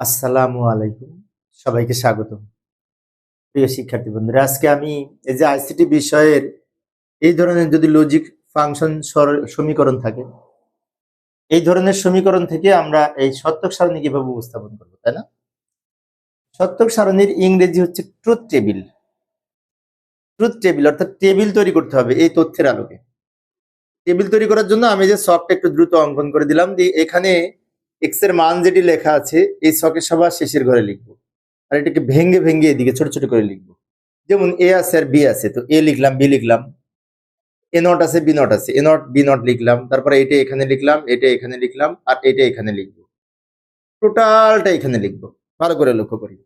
আসসালামু আলাইকুম। সবাইকে স্বাগত প্রিয় শিক্ষার্থী বন্ধুরা, আজকে আমি এই যে আইসিটি বিষয়ের এই ধরনের যদি লজিক ফাংশন সমীকরণ থাকে, এই ধরনের সমীকরণ থেকে আমরা এই সত্যক সারণী কীভাবে উপস্থাপন করব, তাই না? সত্যক সারণীর ইংরেজি হচ্ছে ট্রুথ টেবিল ট্রুথ টেবিল অর্থাৎ টেবিল তৈরি করতে হবে এই তথ্যের আলোকে। টেবিল তৈরি করার জন্য আমি যে সফটটা একটু দ্রুত অঙ্কন করে দিলাম যে এখানে এক্সের মান যেটি লেখা আছে, এই ছকের সবার শেষের ঘরে লিখব। আর এটাকে ভেঙ্গে ভেঙ্গে এদিকে ছোট ছোট করে লিখব। যেমন এ আছে আর বি আছে, তো এ লিখলাম বি লিখলাম। এ নট আছে বি নট আছে। এ নট বি নট লিখলাম। তারপরে এটা এখানে লিখলাম, এটা এখানে লিখলাম, আর এটা এখানে লিখব। টোটালটা এখানে লিখব। ভালো করে লক্ষ্য করি।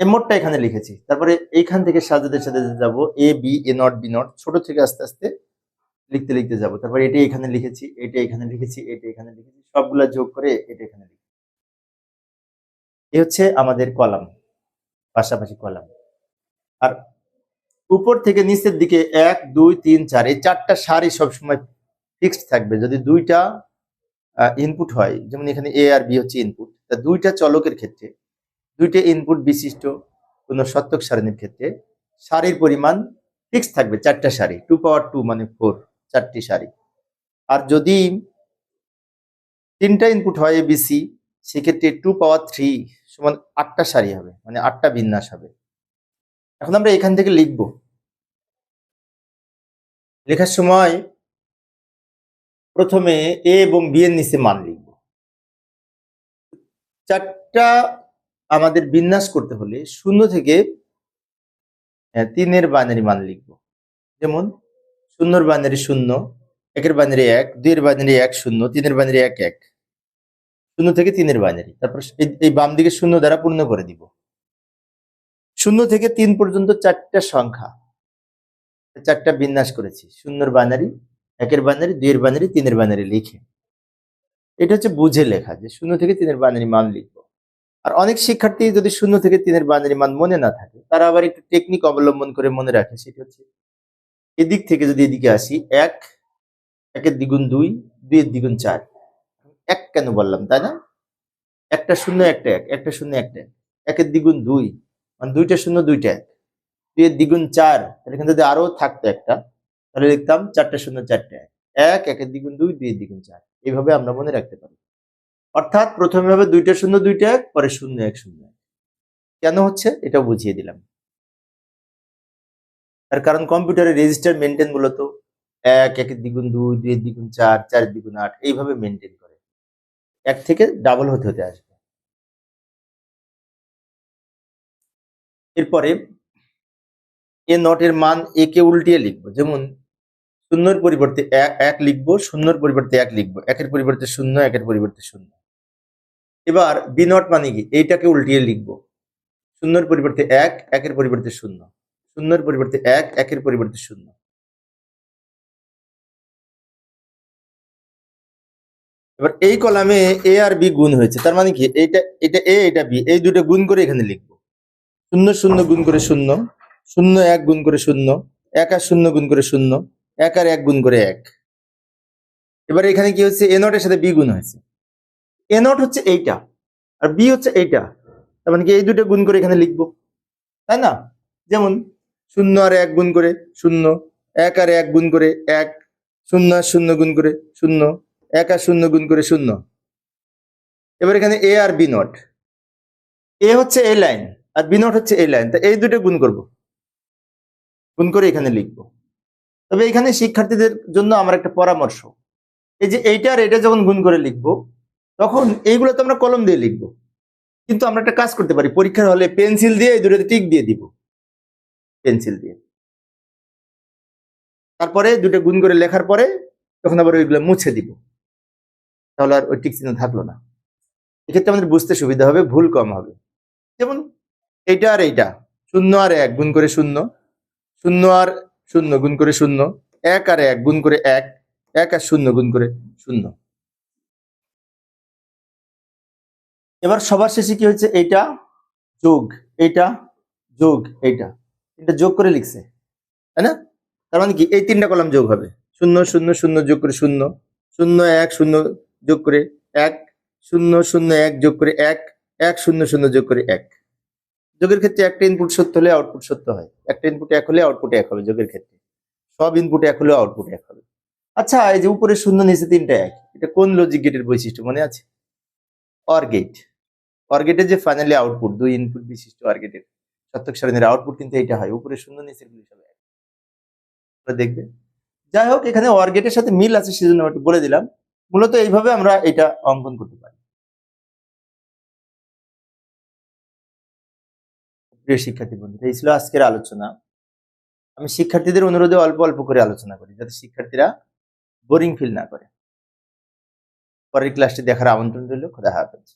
এ মোটটা এখানে লিখেছি। তারপরে এইখান থেকে সাজাতে সাজাতে যাব A B A not B not ছোট থেকে আস্তে আস্তে লিখতে লিখতে যাব। তারপরে এটা এখানে লিখেছি, এটা এখানে লিখেছি, এটা এখানে লিখেছি, সবগুলা যোগ করে এটা এখানে লিখেছি। এ হচ্ছে আমাদের কলাম, পাশাপাশি কলাম। আর উপর থেকে নিচের দিকে এক, দুই, তিন, চার, এই চারটা সারি সবসময় ফিক্সড থাকবে। যদি দুইটা ইনপুট হয়, যেমন এখানে এ আর বি হচ্ছে ইনপুট তা দুইটা চলকের ক্ষেত্রে, দুইটা ইনপুট বিশিষ্ট কোন সত্যক সারণীর ক্ষেত্রে, সারির পরিমাণ ফিক্স থাকবে চারটা সারি টু পাওয়ার টু মানে ফোর চারটি সারি আর যদি তিনটা ইনপুট হয় এবিসি সেক্ষেত্রে টু পাওয়ার থ্রি সমান আটটা সারি হবে মানে আটটা বিন্যাস হবে। এখন আমরা এখান থেকে লিখব। লেখার সময় প্রথমে এ এবং বি এর নিচে মান লিখব। চারটা আমাদের বিন্যাস করতে হলে শূন্য থেকে তিনের বাইনারি মান লিখব। যেমন শূন্যর বাইনারি শূন্য, একের বাইনারি এক, দুইয়ের বাইনারি এক শূন্য, তিনের বাইনারি এক এক। শূন্য থেকে তিনের বাইনারি তারপর এই- বাম দিকে শূন্য দ্বারা পূর্ণ করে দিব। শূন্য থেকে তিন পর্যন্ত চারটা সংখ্যা। চারটা বিন্যাস করেছি। শূন্যর বাইনারি একের বাইনারি দুইয়ের বাইনারি তিনের বাইনারি লিখে। এটা হচ্ছে বুঝে লেখা যে শূন্য থেকে তিনের বাইনারি মান লিখব। আর অনেক শিক্ষার্থী যদি শূন্য থেকে তিনের বাইনারি মান মনে না থাকে, তারা আবার একটু টেকনিক অবলম্বন করে মনে রাখে, সেটা হচ্ছে এদিক থেকে যদি এদিকে আসি, এক, একের দ্বিগুণ দুই, দুইয়ের দ্বিগুণ চার। এক কেন বললাম, তাই না? একটা শূন্য, একটা এক, একটা শূন্য, একটা এক। একের দ্বিগুণ দুই মানে দুইটা শূন্য, দুইটা এক। দুইয়ের দ্বিগুণ চার, তাহলে এখানে যদি আরও থাকতো একটা, তাহলে লিখতাম চারটা শূন্য, চারটা এক। এক, একের দ্বিগুণ দুই, দুইয়ের দ্বিগুণ চার। এইভাবে আমরা মনে রাখতে পারি। অর্থাৎ প্রথমে হবে দুইটা শূন্য, দুইটা এক, পরে শূন্য, এক শূন্য, এক। কেন হচ্ছে? এটাও বুঝিয়ে দিলাম। তার কারণ কম্পিউটারে রেজিস্টার মেনটেন মূলত এক, একের দ্বিগুণ দুই, দুইয়ের দ্বিগুণ চার, চারের দ্বিগুণ আট, এইভাবে মেনটেন করে। এক থেকে ডাবল হতে হতে আসবে। এরপরে এ নটের মান একে উল্টিয়ে লিখব। যেমন শূন্যর পরিবর্তে এক লিখব, শূন্যর পরিবর্তে এক লিখব, একের পরিবর্তে শূন্য, একের পরিবর্তে শূন্য। এবার বি নট মানে কি? এইটাকে উল্টিয়ে লিখব। শূন্যর পরিবর্তে এক, একের পরিবর্তে শূন্য। শূন্যর পরিবর্তে, এক, একের পরিবর্তে শূন্য। এবার এই কলামে এ আর বি গুণ হয়েছে, তার মানে কি? এইটা, এটা এ এটা বি এই দুটো গুণ করে এখানে লিখব। শূন্য শূন্য গুণ করে শূন্য শূন্য, এক গুণ করে শূন্য, এক আর শূন্য গুণ করে শূন্য, এক আর এক গুণ করে এক। এবার এখানে কি হচ্ছে? এ নটের সাথে বি গুণ হয়েছে। এ নট হচ্ছে এইটা, আর বি হচ্ছে এইটা, তার মানে কি? এই দুটো গুণ করে এখানে লিখব। তাই না? যেমন শূন্য আর এক গুণ করে শূন্য, এক আর এক গুণ করে এক, শূন্য আর শূন্য গুণ করে শূন্য, এক আর শূন্য গুণ করে শূন্য। এবার এখানে এ আর বি নট এ হচ্ছে এ লাইন আর বি নট হচ্ছে এ লাইন তা এই দুটো গুণ করব। গুণ করে এখানে লিখব। তবে এখানে শিক্ষার্থীদের জন্য আমার একটা পরামর্শ। এই যে এইটা আর এটা যখন গুণ করে লিখব, তখন এইগুলো তো আমরা কলম দিয়ে লিখব। কিন্তু আমরা একটা কাজ করতে পারি, পরীক্ষার হলে পেন্সিল দিয়ে এই দুটোতে টিক দিয়ে দিব। পেন্সিল দিয়ে। তারপরে দুটো গুণ করে লেখার পরে তখন আবার ওইগুলো মুছে দিব। তাহলে আর ওই টিক চিহ্ন থাকল না। এক্ষেত্রে আমাদের বুঝতে সুবিধা হবে, ভুল কম হবে। যেমন এইটা আর এইটা, শূন্য আর এক গুণ করে শূন্য শূন্য আর শূন্য গুণ করে শূন্য, এক আর এক গুণ করে এক এক আর শূন্য গুণ করে শূন্য। এবার সবার শেষে কি হচ্ছে এইটা যোগ এইটা যোগ, এইটা। এটা যোগ করে লিখছে, তাই না? তার মানে কি? এই তিনটা কলাম যোগ হবে। শূন্য শূন্য শূন্য যোগ করে শূন্য শূন্য, এক, শূন্য যোগ করে এক, শূন্য শূন্য, এক যোগ করে এক এক, শূন্য শূন্য যোগ করে এক। যোগের ক্ষেত্রে একটা ইনপুট সত্য হলে আউটপুট সত্য হয়। একটা ইনপুট এক হলে আউটপুট এক হবে যোগের ক্ষেত্রে। সব ইনপুট এক হলেও আউটপুট এক হবে। আচ্ছা এই যে উপরে শূন্য, নিচে তিনটা এক, এটা কোন লজিক গেটের বৈশিষ্ট্য মনে আছে? অর গেট অর গেটের যে ফাইনালি আউটপুট দুই ইনপুট বিশিষ্ট অর গেটের সত্যক সারণীর আউটপুট কিন্তু এটা হয়। উপরে শূন্য নিচের গুলি সব দেখবে। যাই হোক, এখানে অর গেটের সাথে মিল আছে সেজন্য একটু বলে দিলাম। মূলত এইভাবে আমরা এটা অঙ্কন করতে পারি। প্রিয় শিক্ষার্থী বন্ধুরা, এই ছিল আজকের আলোচনা। আমি শিক্ষার্থীদের অনুরোধে অল্প অল্প করে আলোচনা করি, যাতে শিক্ষার্থীরা বোরিং ফিল না করে। পরের ক্লাসটি দেখার আমন্ত্রণ রইল। খোদা হাফেজ।